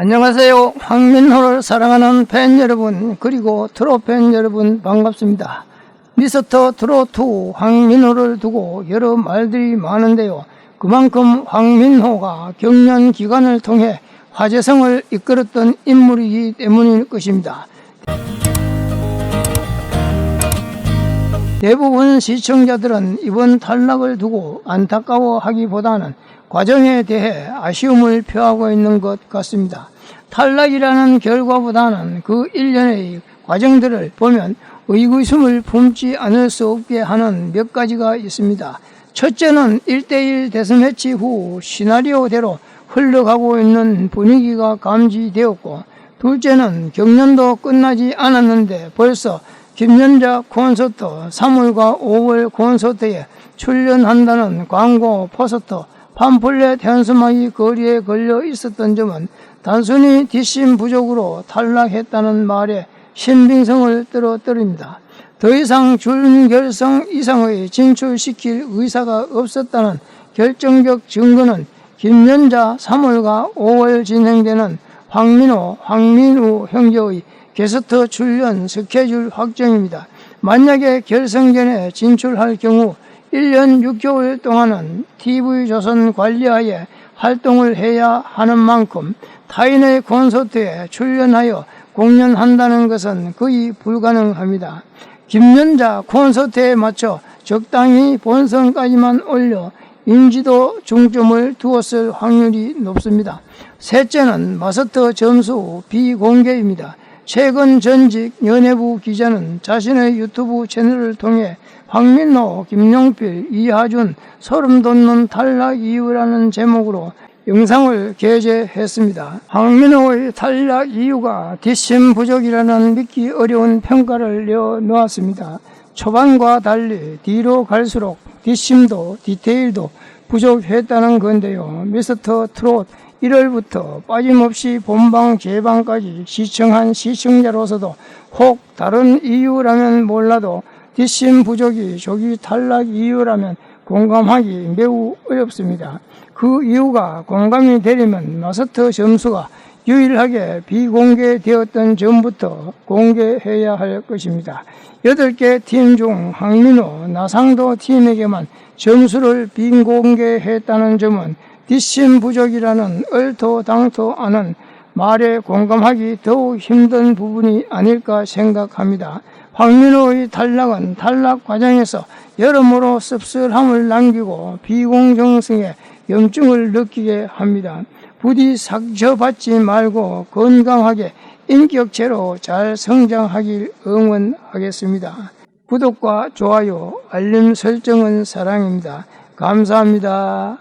안녕하세요. 황민호를 사랑하는 팬 여러분, 그리고 트롯 팬 여러분 반갑습니다. 미스터 트롯2 황민호를 두고 여러 말들이 많은데요. 그만큼 황민호가 경연 기간을 통해 화제성을 이끌었던 인물이기 때문일 것입니다. 대부분 시청자들은 이번 탈락을 두고 안타까워하기보다는 과정에 대해 아쉬움을 표하고 있는 것 같습니다. 탈락이라는 결과보다는 그 일련의 과정들을 보면 의구심을 품지 않을 수 없게 하는 몇 가지가 있습니다. 첫째는 1대1 대선 매치 후 시나리오대로 흘러가고 있는 분위기가 감지되었고, 둘째는 경연도 끝나지 않았는데 벌써 김연자 콘서트 3월과 5월 콘서트에 출연한다는 광고 포스터 팜플렛 현수막이 거리에 걸려 있었던 점은 단순히 뒷심 부족으로 탈락했다는 말에 신빙성을 떨어뜨립니다. 더 이상 준결성 이상의 진출시킬 의사가 없었다는 결정적 증거는 김연자 3월과 5월 진행되는 황민호, 황민우 형제의 게스트 출연 스케줄 확정입니다. 만약에 결승전에 진출할 경우 1년 6개월 동안은 TV조선 관리하에 활동을 해야 하는 만큼 타인의 콘서트에 출연하여 공연한다는 것은 거의 불가능합니다. 김연자 콘서트에 맞춰 적당히 본선까지만 올려 인지도 중점을 두었을 확률이 높습니다. 셋째는 마스터 점수 비공개입니다. 최근 전직 연예부 기자는 자신의 유튜브 채널을 통해 황민호, 김용필, 이하준 소름 돋는 탈락 이유라는 제목으로 영상을 게재했습니다. 황민호의 탈락 이유가 뒷심 부족이라는 믿기 어려운 평가를 내어놓았습니다. 초반과 달리 뒤로 갈수록 뒷심도 디테일도 부족했다는 건데요. 미스터 트롯 1월부터 빠짐없이 본방 재방까지 시청한 시청자로서도 혹 다른 이유라면 몰라도 뒷심 부족이 조기 탈락 이유라면 공감하기 매우 어렵습니다. 그 이유가 공감이 되려면 마스터 점수가 유일하게 비공개되었던 점부터 공개해야 할 것입니다. 8개 팀 중 황민호, 나상도 팀에게만 점수를 비공개했다는 점은 뒷심 부족이라는 얼토당토 않은 말에 공감하기 더욱 힘든 부분이 아닐까 생각합니다. 황민호의 탈락은 탈락 과정에서 여러모로 씁쓸함을 남기고 비공정성에 염증을 느끼게 합니다. 부디 상처받지 말고 건강하게 인격체로 잘 성장하길 응원하겠습니다. 구독과 좋아요, 알림 설정은 사랑입니다. 감사합니다.